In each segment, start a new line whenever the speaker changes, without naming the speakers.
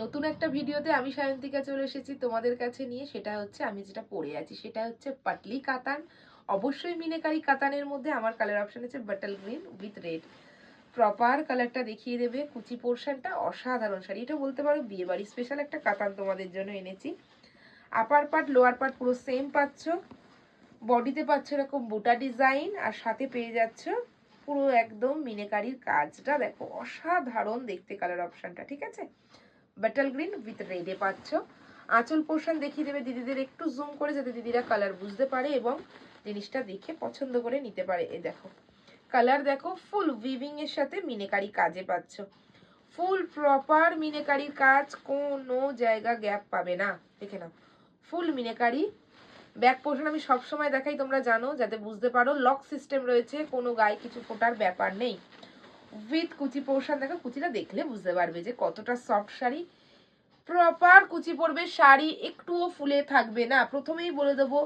নতুন একটা ভিডিওতে আমি সায়ন্তিকা চলে এসেছি তোমাদের কাছে নিয়ে, সেটা হচ্ছে আমি যেটা পরে আছি, সেটা হচ্ছে পাটলি কাতান। অবশ্যই মিনেকারি কাতানের মধ্যে আমার কালার অপশন আছে bottle green with red proper কালারটা দেখিয়ে দেবে, কুচি পোর্শনটা অসাধারণ শাড়ি। এটা বলতে পারো বিয়ে বাড়ি স্পেশাল একটা কাতান তোমাদের জন্য এনেছি। আপার পার্ট লোয়ার পার্ট পুরো সেম পাচ্ছ। বডিতে পাচ্ছ এরকম বুটা ডিজাইন আর সাথে পেয়ে যাচ্ছ পুরো একদম মিনেকারির কাজটা। দেখো, অসাধারণ দেখতে কালার অপশনটা ঠিক আছে? বাটাল গ্রিন উইথ রেডে পাচ্ছ। আঁচল পোর্শন দেখিয়ে দেবে দিদিদের, একটু জুম করে যাতে দিদিরা কালার বুঝতে পারে এবং জিনিসটা দেখে পছন্দ করে নিতে পারে। এ দেখো কালার দেখো ফুল উইভিং এর সাথে মিনেকারি কাজে পাচ্ছ। ফুল প্রপার মিনেকারির কাজ কোনো জায়গা গ্যাপ পাবে না। দেখে নাও ফুল মিনেকারি। ব্যাক পোর্শন আমি সবসময় দেখাই, তোমরা জানো, যাতে বুঝতে পারো লক সিস্টেম রয়েছে, কোনো গায়ে কিছু ফোটার ব্যাপার নেই। উইথ কুচি পোর্শন দেখো, কুচিটা দেখলে বুঝতে পারবে যে কতটা সফট শাড়ি। প্রপার কুচি পরবে, শাড়ি একটুও ফুলে থাকবে না। প্রথমেই বলে দেবো,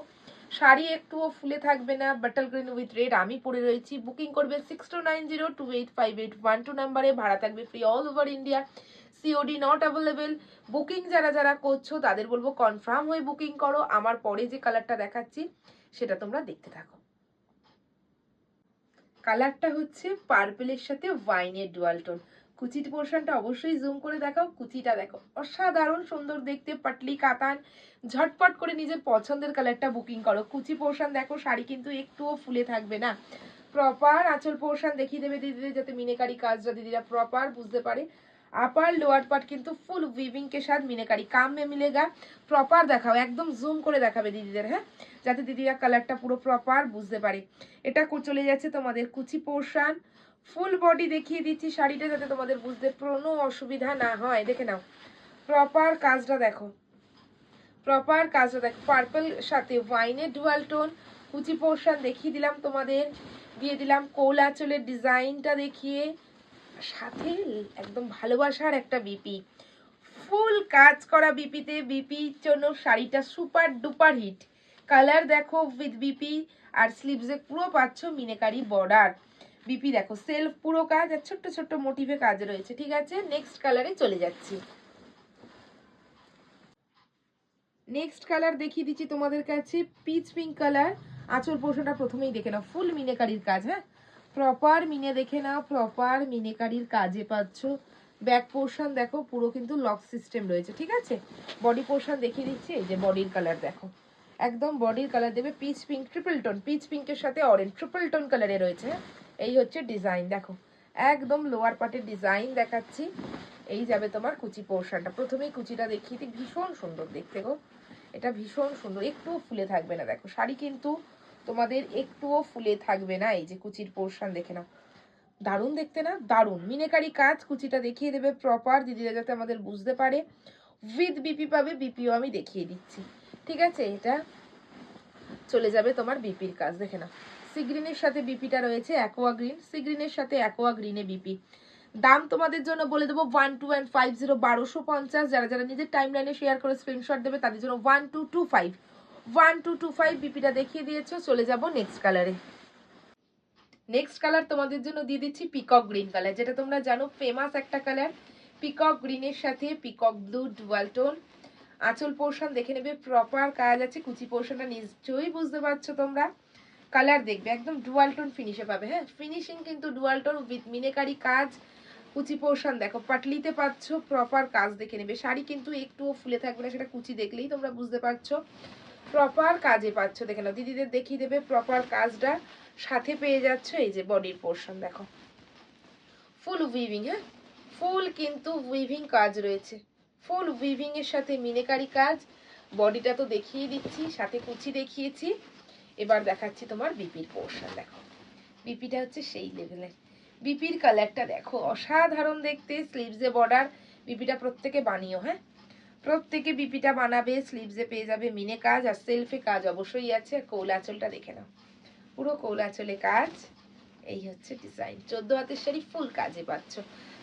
শাড়ি একটুও ফুলে থাকবে না। বাটাল গ্রিন উইথ রেড আমি পরে রয়েছি। বুকিং করবে six two nine zero two eight five eight one two নাম্বারে ভাড়া থাকবে free all over India COD not available booking যারা যারা করছ, তাদের বলব কনফার্ম হয়ে বুকিং করো। আমার পরে যে কালারটা দেখাচ্ছি, সেটা তোমরা দেখতে থাকো। কালারটা হচ্ছে পার্পেলের সাথে ওয়াইনের ডুয়াল টোন কুচির পোর্শনটা অবশ্যই জুম করে দেখাও, কুচিটা দেখো অসাধারণ সুন্দর দেখতে, পাটলি কাতান। ঝটপট করে নিজের পছন্দের কালারটা বুকিং করো। কুচি পোর্শন দেখো, শাড়ি কিন্তু একটুও ফুলে থাকবে না। প্রপার আঁচল পোর্শন দেখিয়ে দেবে দিদিদের, যাতে মিনেকারি কাজটা দিদিরা প্রপার বুঝতে পারে। আপার লোয়ার পার্ট কিন্তু ফুল উইভিং কে সাথ মিনেকারি কাম মে মিলেগা। প্রপার দেখাও। একদম জুম করে দেখাবে দিদিদের হ্যাঁ? যাতে দিদিরা কালারটা পুরো প্রপার বুঝতে পারে। এটা চলে যাচ্ছে তোমাদের কুচি পোর্শন ফুল বডি দেখিয়ে দিচ্ছি শাড়িটা যাতে তোমাদের বুঝতে কোনো অসুবিধা না হয়। দেখে নাও। প্রপার কাজটা দেখো। প্রপার কাজটা দেখো। পার্পল সাথে ওয়াইনের ডুয়াল টোন কুচি পোর্শন দেখিয়ে দিলাম তোমাদের। দিয়ে দিলাম কোল আঁচলের ডিজাইনটা দেখিয়ে। সাথে একদম ভালোবাসার একটা বিপি। ফুল কাজ করা বিপিতে বিপির জন্য শাড়িটা সুপার ডুপার হিট। কালার দেখো উইথ বিপি আর স্লিভসে পুরো পাচ্ছ মিনেকারি বর্ডার। বিপি দেখো, সেলফ পুরো কাজ আর ছোট্ট ছোট্ট মোটিভে কাজ রয়েছে, ঠিক আছে? নেক্সট কালারে চলে যাচ্ছি। নেক্সট কালার দেখিয়ে দিচ্ছি তোমাদের কাছে পিচ পিঙ্ক কালার আঁচল পোর্শনটা প্রথমেই দেখে নাও ফুল মিনেকারির কাজ হ্যাঁ? প্রপার মিনে দেখে নাও প্রপার মিনেকারির কাজে পাচ্ছ। ব্যাক পোর্শন দেখো, পুরো কিন্তু লক সিস্টেম রয়েছে, ঠিক আছে? বডি পোর্শন দেখিয়ে দিচ্ছি, এই যে বডির কালার দেখো। একদম বডির কালার দেবে peach pink triple tone peach পিঙ্কের সাথে অরেঞ্জ ট্রিপল টোন কালারে রয়েছে? এই হচ্ছে ডিজাইন দেখো। একদম লোয়ার পার্টের ডিজাইন দেখাচ্ছি। এই যাবে তোমার কুচি পোর্শনটা প্রথমেই কুচিটা দেখিয়ে ভীষণ সুন্দর দেখতে গো। এটা ভীষণ সুন্দর, একটুও ফুলে থাকবে না, দেখো। শাড়ি কিন্তু তোমাদের একটুও ফুলে থাকবে না, এই যে কুচির পোর্শন দেখে নাও। দারুণ দেখতে না? দারুণ। মিনেকারি কাজ কুচিটা দেখিয়ে দেবে প্রপার দিদিরা যাতে আমাদের বুঝতে পারে। উইথ বিপি পাবে বিপিও আমি দেখিয়ে দিচ্ছি। ঠিক আছে, এটা চলে যাবে তোমার বিপির কাজ, দেখে নাও। সিগ্রিনের সাথে বিপিটা রয়েছে অ্যাকোয়া গ্রিন সিগ্রিনের সাথে অ্যাকোয়া গ্রিনে বিপি দাম তোমাদের জন্য বলে দেবো one two and five zero বারোশো পঞ্চাশ। যারা যারা নিজের টাইম লাইনে শেয়ার করে স্ক্রিনশট দেবে, তাদের জন্য one two two five one two two five বিপিটা দেখিয়ে দিয়েছ, চলে যাব নেক্সট কালারে নেক্সট কালার তোমাদের জন্য দিয়ে দিচ্ছি পিকক গ্রিন কালার যেটা তোমরা জানো ফেমাস একটা কালার পিকক গ্রিনের সাথে পিকক ব্লু ডুয়াল টোন আঁচল পোর্শন দেখে নেবে প্রপার কাজ আছে, কুচি পোর্শনটা নিশ্চয়ই বুঝতে পারছ তোমরা। কালার দেখবে, একদম ডুয়াল টোন ফিনিশে পাবে হ্যাঁ? ফিনিশিং কিন্তু ডুয়াল টোন উইথ মিনেকারি কাজ। কুচি পোর্শন দেখো, পাটলিতে পাচ্ছ প্রপার কাজ দেখে নেবে। শাড়ি কিন্তু একটুও ফুলে থাকবে না, সেটা কুচি দেখলেই তোমরা বুঝতে পারছ। প্রপার কাজে পাচ্ছ। দেখে নাও, দিদিদের দেখিয়ে দেবে প্রপার কাজটা। সাথে পেয়ে যাচ্ছ এই যে বডির পোর্শন দেখো। ফুল উইভিং হ্যাঁ? ফুল কিন্তু উইভিং কাজ রয়েছে। ফুল উইভিং এর সাথে মিনেকারি কাজ। বডিটা তো দেখিয়ে দিচ্ছি, সাথে কুচি দেখিয়েছি। এবার দেখাচ্ছি তোমার বিপির পোর্শন দেখো। বিপিটা হচ্ছে সেই লেভেলের বিপির কালারটা দেখো, অসাধারণ দেখতে স্লিভসে বর্ডার বিপিটা প্রত্যেকে বানিও হ্যাঁ? প্রত্যেকে বিপিটা বানাবে স্লিভসে পেয়ে যাবে মিনে কাজ আর সেলফে কাজ অবশ্যই আছে, আর কৌল আঁচলটা দেখে নাও। পুরো কৌল আঁচলে কাজ, এই হচ্ছে ডিজাইন চোদ্দ হাতের শাড়ি ফুল কাজে পাচ্ছ।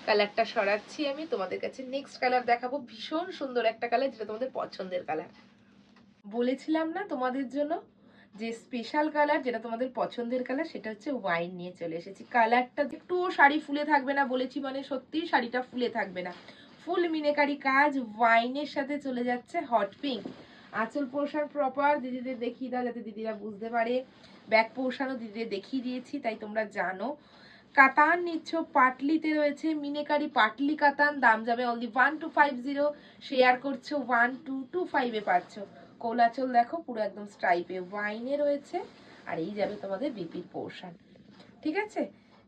কালারটা সরাচ্ছি আমি, তোমাদের কাছে নেক্সট কালার দেখাবো। ভীষণ সুন্দর একটা কালার যেটা তোমাদের পছন্দের কালার বলেছিলাম না তোমাদের জন্য যে স্পেশাল কালার যেটা তোমাদের পছন্দের কালার সেটা হচ্ছে ওয়াইন নিয়ে চলে এসেছি। কালারটা একটুও শাড়ি ফুলে থাকবে না বলেছি মানে সত্যি শাড়িটা ফুলে থাকবে না। ফুল মিনেকারি কাজ, ওয়াইনের সাথে চলে যাচ্ছে হট পিঙ্ক আঁচল পোর্শন প্রপার দিদিদের দেখিয়ে দাও যাতে দিদিরা বুঝতে পারে। ব্যাক পোষানো দিদিদের দেখিয়ে দিয়েছি, তাই তোমরা জানো। কাতান নিচ্ছ, পাটলিতে রয়েছে মিনেকারি পাটলি কাতান, দাম যাবে only one two five zero share করছ ওয়ান টু টু ফাইভে পাচ্ছ। কোলাচল দেখো, পুরো একদম স্ট্রাইপে ওয়াইনে রয়েছে, আর এই যাবে তোমাদের বিপির পোর্শন ঠিক আছে?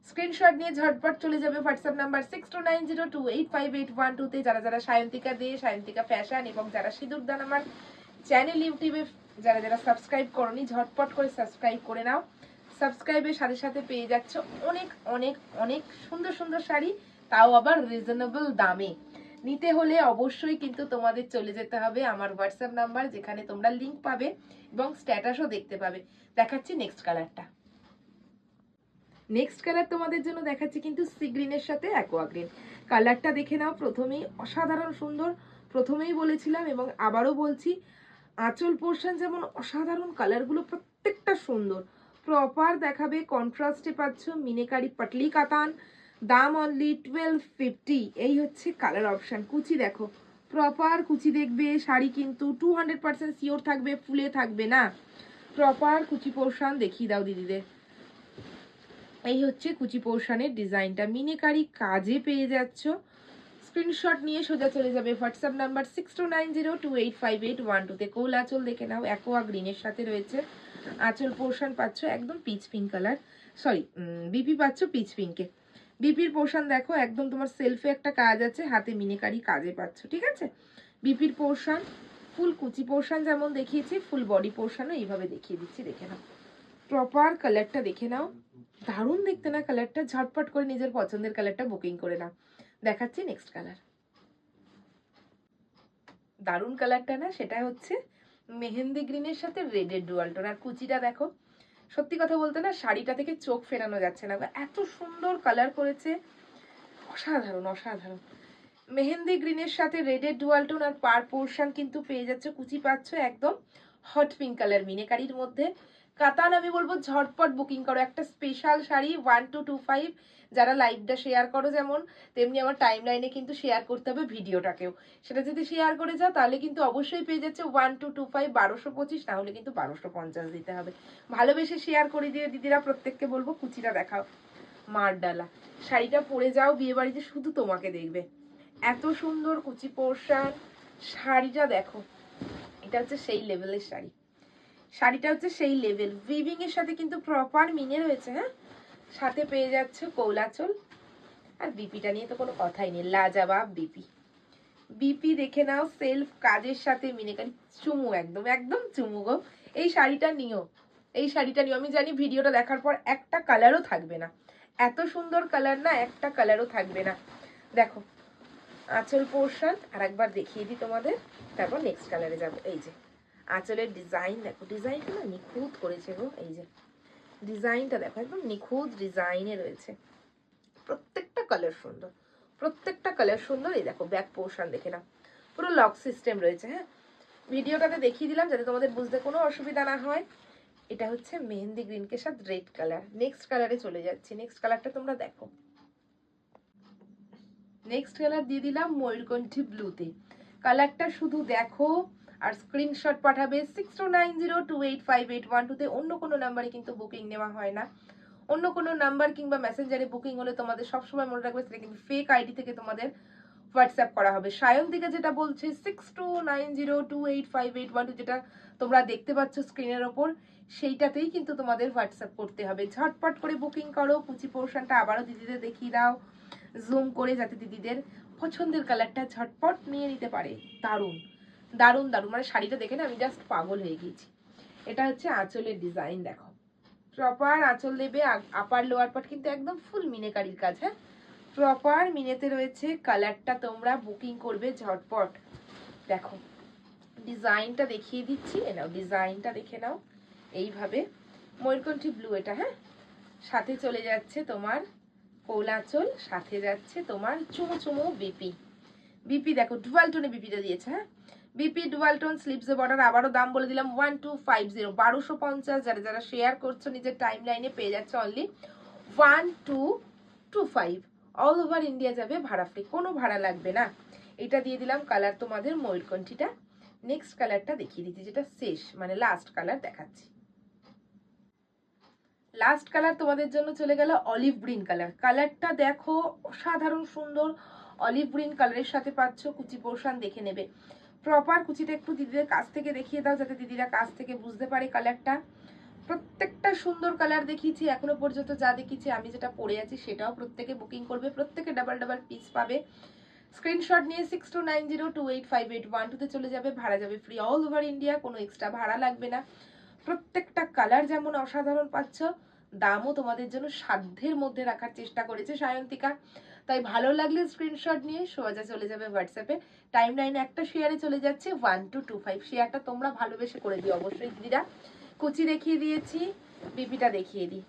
স্ক্রিনশট নিয়ে ঝটপট চলে যাবে WhatsApp number six two nine zero two eight five eight one টুতে যারা যারা সায়ন্তিকা দে, সায়ন্তিকা ফ্যাশন এবং যারা সিঁদুর দান আমার চ্যানেল ইউটিউবে, যারা যারা সাবস্ক্রাইব করনি, ঝটপট করে সাবস্ক্রাইব করে নাও। সাবস্ক্রাইবের সাথে সাথে পেয়ে যাচ্ছ অনেক অনেক অনেক সুন্দর সুন্দর শাড়ি, তাও আবার রিজনেবল দামে। নিতে হলে অবশ্যই কিন্তু তোমাদের চলে যেতে হবে আমার হোয়াটসঅ্যাপ নাম্বার, যেখানে তোমরা লিংক পাবে এবং স্ট্যাটাসও দেখতে পাবে। দেখাচ্ছি নেক্সট কালারটা নেক্সট কালার তোমাদের জন্য দেখাচ্ছি কিন্তু সি গ্রিনের সাথে অ্যাকোয়া গ্রিন কালারটা দেখে নাও, প্রথমেই অসাধারণ সুন্দর। প্রথমেই বলেছিলাম এবং আবারও বলছি, আঁচল পোর্শন যেমন অসাধারণ কালারগুলো প্রত্যেকটা সুন্দর। প্রপার দেখাবে কন্ট্রাস্টে পাচ্ছ, মিনেকারি পাটলি কাতান, দাম অনলি টুয়েলভ ফিফটি এই হচ্ছে কালার অপশান কুচি দেখো প্রপার কুচি দেখবে, শাড়ি কিন্তু টু হান্ড্রেড পার্সেন্ট থাকবে, ফুলে থাকবে না। প্রপার কুচি পোর্শন দেখিয়ে দাও দিদিদের। এই হচ্ছে কুচি পোর্শনের ডিজাইনটা। মিনেকারি কাজে পেয়ে যাচ্ছ। স্ক্রিনশট নিয়ে সোজা চলে যাবে WhatsApp number six two nine zero two eight five eight one টুতে কোল আঁচল দেখে নাও অ্যাকোয়া গ্রিনের সাথে রয়েছে। আঁচল পোর্শন পাচ্ছ একদম peach pink colour sorry BP পাচ্ছ পিচ পিঙ্কে বিপির পোর্শন দেখো, একদম তোমার সেলফে একটা কাজ আছে, হাতে মিনেকারি কাজে পাচ্ছ, ঠিক আছে? বিপির পোর্শন ফুল কুচি পোর্শন যেমন দেখিয়েছি, ফুল বডি পোর্শনও এইভাবে দেখিয়ে দিচ্ছি, দেখে নাও। প্রপার কালারটা দেখে নাও। দারুণ দেখতে না কালারটা ঝটপট করে নিজের পছন্দের কালারটা বুকিং করে নাও। দেখাচ্ছি নেক্সট কালার দারুণ কালারটা না সেটা হচ্ছে মেহেন্দি গ্রিনের সাথে রেডের ডুয়ালটোন আর কুচিটা দেখো, সত্যি কথা বলতে না, শাড়িটা থেকে চোখ ফেরানো যাচ্ছে না। এত সুন্দর কালার করেছে। অসাধারণ অসাধারণ। মেহেন্দি গ্রিনের সাথে রেডের ডুয়ালটোন আর পার পোর্শন কিন্তু পেয়ে যাচ্ছে, কুচি পাচ্ছ একদম হট পিঙ্ক কালার মিনেকারির মধ্যে। কাতান, আমি বলব ঝটপট বুকিং করো। একটা special sari one two two five যারা লাইভটা শেয়ার করো যেমন, তেমনি আমার টাইম লাইনে কিন্তু শেয়ার করতে হবে ভিডিওটাকেও। সেটা যদি শেয়ার করে যাও, তাহলে কিন্তু অবশ্যই পেয়ে যাচ্ছে ওয়ান টু টু ফাইভ বারোশো পঁচিশ তাহলে কিন্তু বারোশো পঞ্চাশ দিতে হবে। ভালোবেসে শেয়ার করে দিয়ে দিদিরা প্রত্যেককে বলব, কুচিটা দেখাও। মার ডালা শাড়িটা পরে যাও বিয়ে বাড়িতে শুধু তোমাকে দেখবে। এত সুন্দর কুচি পোর্শন শাড়িটা দেখো। এটা হচ্ছে সেই লেভেলের শাড়ি। শাড়িটা হচ্ছে সেই লেভেল উইভিং এর সাথে কিন্তু প্রপার মিনে রয়েছে হ্যাঁ? সাথে পেয়ে যাচ্ছে কৌলাচল। আর বিপিটা নিয়ে তো কোনো কথাই নেই। লাজাবাব বিপি বিপি দেখে নাও সেলফ কাজের সাথে মিনেকারি চুমু একদম একদম চুমু গো। এই শাড়িটা নিও। এই শাড়িটা নিও। আমি জানি ভিডিওটা দেখার পর একটা কালারও থাকবে না। এত সুন্দর কালার না, একটা কালারও থাকবে না। দেখো, আঁচল পোর্শন। আর একবার দেখিয়ে দিই তোমাদের। তারপর নেক্সট কালারে যাব। এই যে। আঁচলের ডিজাইন দেখো ডিজাইনটা না নিখুঁত করেছে গো, এই যে ডিজাইনটা দেখো, একদম নিখুঁত ডিজাইনে রয়েছে। প্রত্যেকটা কালার সুন্দর, প্রত্যেকটা কালার সুন্দর, এই দেখো ব্যাক পোর্শন দেখে নাও। পুরো লক সিস্টেম রয়েছে হ্যাঁ? ভিডিওটাতে দেখিয়ে দিলাম যাতে তোমাদের বুঝতে কোনো অসুবিধা না হয়। এটা হচ্ছে মেহেন্দি গ্রিনকে সাথে রেড কালার নেক্সট কালারে চলে যাচ্ছি। নেক্সট কালারটা তোমরা দেখো। নেক্সট কালার দিয়ে দিলাম ময়ূরকণ্ঠী ব্লুতে কালারটা শুধু দেখো আর স্ক্রিনশট পাঠাবে six two nine zero two eight five eight one টুতে অন্য কোনো নাম্বারে কিন্তু বুকিং নেওয়া হয় না। অন্য কোনো নাম্বার কিংবা মেসেঞ্জারে বুকিং হলে তোমাদের সবসময় মনে রাখবে সেটা কিন্তু ফেক আইডি থেকে তোমাদের হোয়াটসঅ্যাপ করা হবে। সায়ন দিকে যেটা বলছে six two nine zero two eight five eight one two যেটা তোমরা দেখতে পাচ্ছ স্ক্রিনের ওপর, সেইটাতেই কিন্তু তোমাদের হোয়াটসঅ্যাপ করতে হবে। ঝটপট করে বুকিং করো কুচি পোর্শনটা আবারও দিদিদের দেখিয়ে দাও। জুম করে যাতে দিদিদের পছন্দের কালারটা ঝটপট নিয়ে নিতে পারে। দারুণ। দারুণ দারুণ। মানে শাড়িটা দেখে না আমি জাস্ট পাগল হয়ে গিয়েছি। এটা হচ্ছে আঁচলের ডিজাইন দেখো। প্রপার আঁচল দেবে আপার লোয়ার পার্ট কিন্তু একদম ফুল মিনেকারির কাজ হ্যাঁ? প্রপার মিনেতে রয়েছে কালারটা তোমরা বুকিং করবে ঝটপট। দেখো ডিজাইনটা দেখিয়ে দিচ্ছি। এ নাও ডিজাইনটা দেখে নাও। এইভাবে। ময়ূরকণ্ঠী ব্লু এটা হ্যাঁ? সাথে চলে যাচ্ছে তোমার কোলাচল, সাথে যাচ্ছে তোমার চুমু চুমু বিপি। বিপি দেখো ডুয়াল টোনে বিপিটা দিয়েছে হ্যাঁ? বিপি ডুয়াল টোন স্লিপসে বর্ডার আবারও দাম বলে দিলাম ওয়ান টু ফাইভ জিরো বারোশো পঞ্চাশ। যারা যারা শেয়ার করছ, নিজের টাইম লাইনে পেয়ে যাচ্ছে only one two two five all over India যাবে ভাড়া ফ্রি কোনো ভাড়া লাগবে না। এটা দিয়ে দিলাম কালার তোমাদের ময়ূরকণ্ঠীটা। নেক্সট কালারটা দেখিয়ে দিচ্ছি, যেটা শেষ মানে লাস্ট কালার দেখাচ্ছি। লাস্ট কালার তোমাদের জন্য চলে গেল অলিভ গ্রিন কালার কালারটা দেখো অসাধারণ সুন্দর। অলিভ গ্রিন কালারের সাথে পাচ্ছ কুচি পোর্শন দেখে নেবে। প্রপার কুচিটা একটু দিদিদের কাছ থেকে দেখিয়ে দাও যাতে দিদিরা কাছ থেকে বুঝতে পারে কালারটা প্রত্যেকটা সুন্দর কালার দেখিয়েছি, এখনও পর্যন্ত যা দেখিয়েছি, আমি যেটা পরে আছি সেটাও প্রত্যেকে বুকিং করবে, প্রত্যেকে ডাবল ডাবল পিস পাবে। স্ক্রিনশট নিয়ে six two nine zero two eight five eight one টুতে চলে যাবে, ভাড়া যাবে ফ্রি অল ওভার ইন্ডিয়া কোনো এক্সট্রা ভাড়া লাগবে না। প্রত্যেকটা কালার যেমন অসাধারণ পাচ্ছ, দামও তোমাদের জন্য সাধ্যের মধ্যে রাখার চেষ্টা করেছে সায়ন্তিকা। তাই ভালো লাগলে স্ক্রিনশট নিয়ে সোজা চলে যাবে হোয়াটসঅ্যাপে টাইম লাইনে একটা শেয়ারে চলে যাচ্ছে ওয়ান টু টু ফাইভ শেয়ারটা তোমরা ভালোবেসে করে দিও অবশ্যই দিদিরা। কুচি দেখিয়ে দিয়েছি, বিপিটা দেখিয়ে দিই।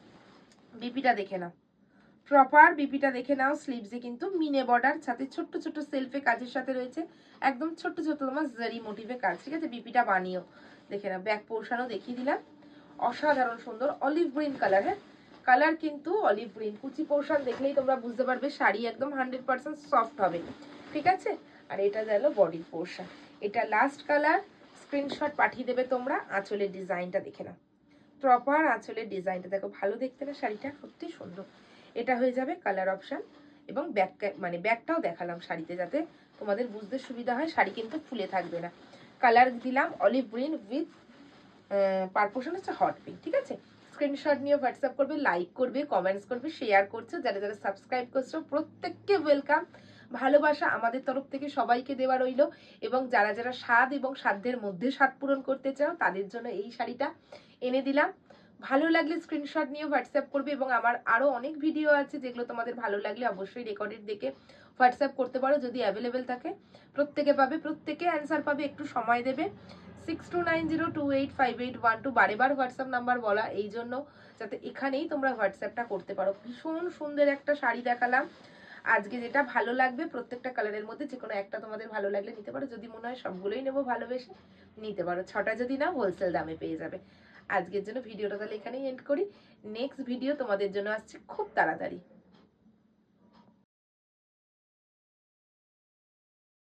বিপিটা দেখে নাও। প্রপার বিপিটা দেখে নাও স্লিভসে কিন্তু মিনে বর্ডার সাথে ছোট্ট ছোট্ট সেলফে কাজের সাথে রয়েছে। একদম ছোট্ট ছোট্ট তোমার জারি মোটিভে কাজ, ঠিক আছে? বিপিটা বানিয়েও দেখে নাও, ব্যাক পোর্শনও দেখিয়ে দিলাম। অসাধারণ সুন্দর অলিভ গ্রিন কালার হ্যাঁ? কালার কিন্তু অলিভ গ্রিন। কুচি পোর্শন দেখলেই তোমরা বুঝতে পারবে, শাড়ি একদম হান্ড্রেড পার্সেন্ট সফট হবে। ঠিক আছে? আর এটা গেল বডির পোর্শন এটা লাস্ট কালার স্ক্রিনশট পাঠিয়ে দেবে তোমরা, আঁচলের ডিজাইনটা দেখে নাও। প্রপার আঁচলের ডিজাইনটা। দেখো, ভালো দেখতে না শাড়িটা? সত্যি সুন্দর। এটা হয়ে যাবে কালার অপশন এবং ব্যাক মানে ব্যাকটাও দেখালাম শাড়িতে যাতে তোমাদের বুঝতে সুবিধা হয়, শাড়ি কিন্তু ফুলে থাকবে না। কালার দিলাম অলিভ গ্রিন উইথ পারপোশন হচ্ছে হট পিঙ্ক ঠিক আছে? স্ক্রিনশট নিয়ে হোয়াটসঅ্যাপ করবে লাইক করবে কমেন্টস করবে শেয়ার করছ, যারা যারা সাবস্ক্রাইব করছ, প্রত্যেককে ওয়েলকাম ভালোবাসা আমাদের তরফ থেকে সবাইকে দেওয়া রইল এবং যারা যারা স্বাদ এবং সাধ্যের মধ্যে স্বাদ পূরণ করতে চাও, তাদের জন্য এই শাড়িটা এনে দিলাম। ভালো লাগলে স্ক্রিনশট নিয়ে হোয়াটসঅ্যাপ করবে এবং আমার আরও অনেক ভিডিও আছে যেগুলো তোমাদের ভালো লাগলে অবশ্যই রেকর্ডেড দেখে হোয়াটসঅ্যাপ করতে পারো, যদি অ্যাভেলেবেল থাকে। প্রত্যেকে পাবে, প্রত্যেকে অ্যান্সার পাবে, একটু সময় দেবে। Six two nine zero two eight five eight one two বারে বার হোয়াটসঅ্যাপ নাম্বার বলা এই জন্য যাতে এখানেই তোমরা হোয়াটসঅ্যাপটা করতে পারো। ভীষণ সুন্দর একটা শাড়ি দেখালাম। আজকে যেটা ভালো লাগবে, প্রত্যেকটা কালারের মধ্যে যে কোনো একটা তোমাদের ভালো লাগলে নিতে পারো। যদি মনে হয় সবগুলোই নেব ভালোবেসে, নিতে পারো। ছটা যদি না হোলসেল দামে পেয়ে যাবে। আজকের জন্য ভিডিওটা তাহলে এখানেই এন্ড করি। নেক্সট ভিডিও তোমাদের জন্য আসছে খুব তাড়াতাড়ি।